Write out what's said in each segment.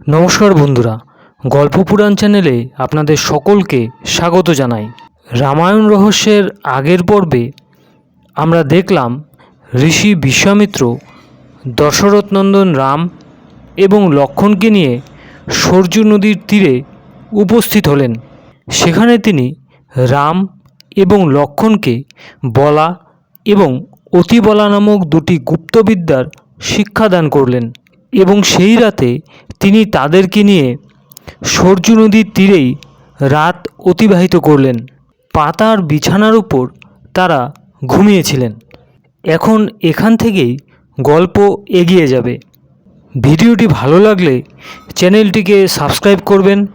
নমস্কার বন্ধুরা, গল্প পুরাণ চ্যানেলে আপনাদের সকলকে স্বাগত জানাই। রামায়ণ রহস্যের আগের পর্বে আমরা দেখলাম ঋষি বিশ্বামিত্র দশরথনন্দন রাম এবং লক্ষণকে নিয়ে সরজু নদীর তীরে উপস্থিত হলেন। সেখানে তিনি রাম এবং লক্ষণকে বলা এবং অতিবলা নামক দুটি গুপ্তবিদ্যার শিক্ষাদান করলেন। এবং সেই রাতে তিনি তাদেরকে নিয়ে সরজু নদীর তীরেই রাত অতিবাহিত করলেন। পাতার বিছানার উপর তারা ঘুমিয়েছিলেন। এখন এখান থেকেই গল্প এগিয়ে যাবে। ভিডিওটি ভালো লাগলে চ্যানেলটিকে সাবস্ক্রাইব করবেন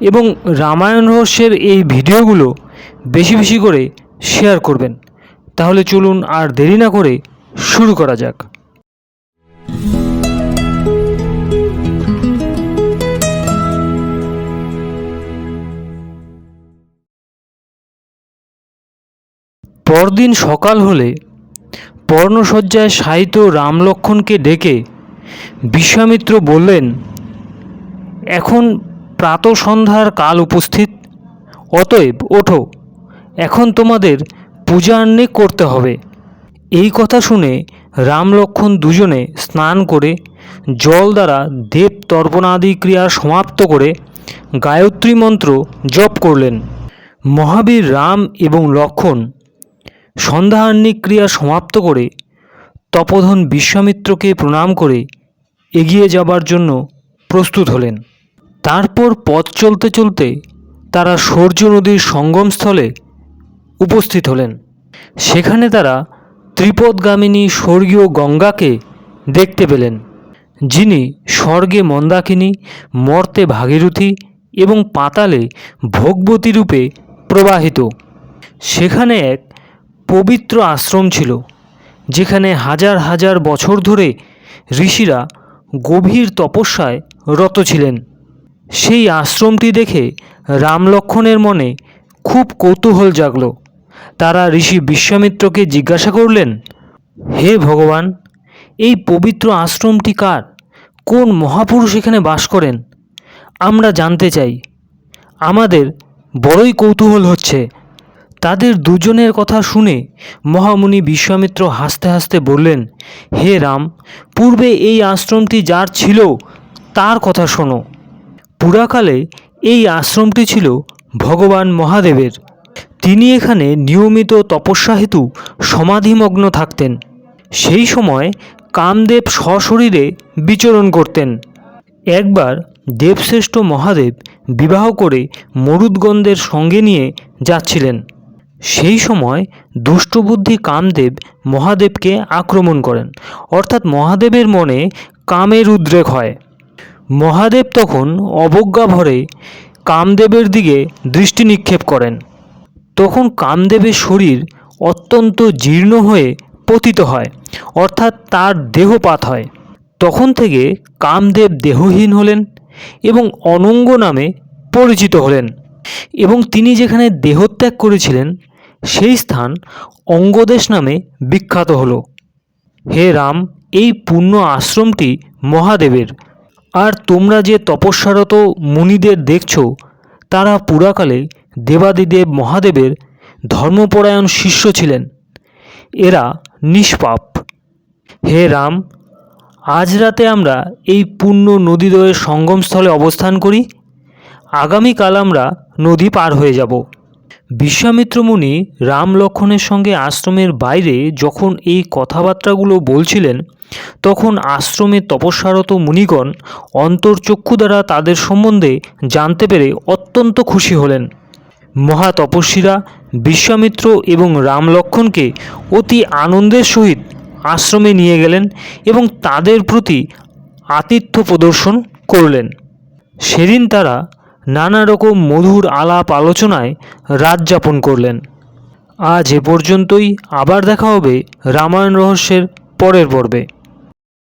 এবং রামায়ণ রহস্যের এই ভিডিওগুলো বেশি বেশি করে শেয়ার করবেন। তাহলে চলুন আর দেরি না করে শুরু করা যাক। পরদিন সকাল হলে পর্ণশয্যায় শায়িত রামলক্ষণকে ডেকে বিশ্বামিত্র বললেন, এখন প্রাতসন্ধ্যার কাল উপস্থিত, অতএব ওঠো, এখন তোমাদের পূজান্নে করতে হবে। এই কথা শুনে রাম লক্ষণ দুজনে স্নান করে জল দ্বারা দেব তর্পণাদি ক্রিয়া সমাপ্ত করে গায়ত্রী মন্ত্র জপ করলেন। মহাবীর রাম এবং লক্ষণ সন্ধ্যাহান্নিক ক্রিয়া সমাপ্ত করে তপোধন বিশ্বামিত্রকে প্রণাম করে এগিয়ে যাবার জন্য প্রস্তুত হলেন। তারপর পথ চলতে চলতে তারা সূর্য নদীর সঙ্গমস্থলে উপস্থিত হলেন। সেখানে তারা ত্রিপদগামিনী স্বর্গীয় গঙ্গাকে দেখতে পেলেন, যিনি স্বর্গে মন্দাকিনী, মর্তে ভাগীরথী এবং পাতালে ভোগবতী রূপে প্রবাহিত। সেখানে এক পবিত্র আশ্রম ছিল, যেখানে হাজার হাজার বছর ধরে ঋষিরা গভীর তপস্যায় রত ছিলেন। সেই আশ্রমটি দেখে রামলক্ষণের মনে খুব কৌতূহল জাগল। তারা ঋষি বিশ্বামিত্রকে জিজ্ঞাসা করলেন, হে ভগবান, এই পবিত্র আশ্রমটি কার? কোন মহাপুরুষ এখানে বাস করেন? আমরা জানতে চাই। আমাদের বড়ই কৌতূহল হচ্ছে তাদের দুজনের কথা শুনে মহামুনি বিশ্বামিত্র হাসতে হাসতে বললেন, হে রাম, পূর্বে এই আশ্রমটি যার ছিল তার কথা শোনো। পুরাকালে এই আশ্রমটি ছিল ভগবান মহাদেবের। তিনি এখানে নিয়মিত তপস্যা হেতু সমাধিমগ্ন থাকতেন। সেই সময় কামদেব সশরীরে বিচরণ করতেন। একবার দেবশ্রেষ্ঠ মহাদেব বিবাহ করে মরুদ্গন্ধের সঙ্গে নিয়ে যাচ্ছিলেন। সেই সময় দুষ্টবুদ্ধি কামদেব মহাদেবকে আক্রমণ করেন। অর্থাৎ মহাদেবের মনে কামের উদ্রেক হয়। মহাদেব তখন অবজ্ঞা ভরে কামদেবের দিকে দৃষ্টি নিক্ষেপ করেন। তখন কামদেবের শরীর অত্যন্ত জীর্ণ হয়ে পতিত হয়, অর্থাৎ তার দেহপাত হয়। তখন থেকে কামদেব দেহহীন হলেন এবং অনঙ্গ নামে পরিচিত হলেন। এবং তিনি যেখানে দেহত্যাগ করেছিলেন সেই স্থান অঙ্গদেশ নামে বিখ্যাত হল। হে রাম, এই পুণ্য আশ্রমটি মহাদেবের। আর তোমরা যে তপস্যারত মুনিদের দেখছ, তারা পুরাকালে দেবাদিদেব মহাদেবের ধর্মপরায়ণ শিষ্য ছিলেন। এরা নিষ্পাপ। হে রাম, আজ রাতে আমরা এই পুণ্য নদীদ্বয়ের সঙ্গমস্থলে অবস্থান করি। আগামীকাল আমরা নদী পার হয়ে যাব। বিশ্বামিত্র মুনি রাম লক্ষণের সঙ্গে আশ্রমের বাইরে যখন এই কথাবার্তাগুলো বলছিলেন, তখন আশ্রমে তপস্যারত মুনিগণ অন্তর্চক্ষু দ্বারা তাদের সম্বন্ধে জানতে পেরে অত্যন্ত খুশি হলেন। মহা তপস্বীরা বিশ্বামিত্র এবং রাম লক্ষণকে অতি আনন্দের সহিত আশ্রমে নিয়ে গেলেন এবং তাদের প্রতি আতিথ্য প্রদর্শন করলেন। সেদিন তারা নানা রকম মধুর আলাপ আলোচনায় রাত যাপন করলেন। আজ এ পর্যন্তই। আবার দেখা হবে রামায়ণ রহস্যের পরের পর্বে।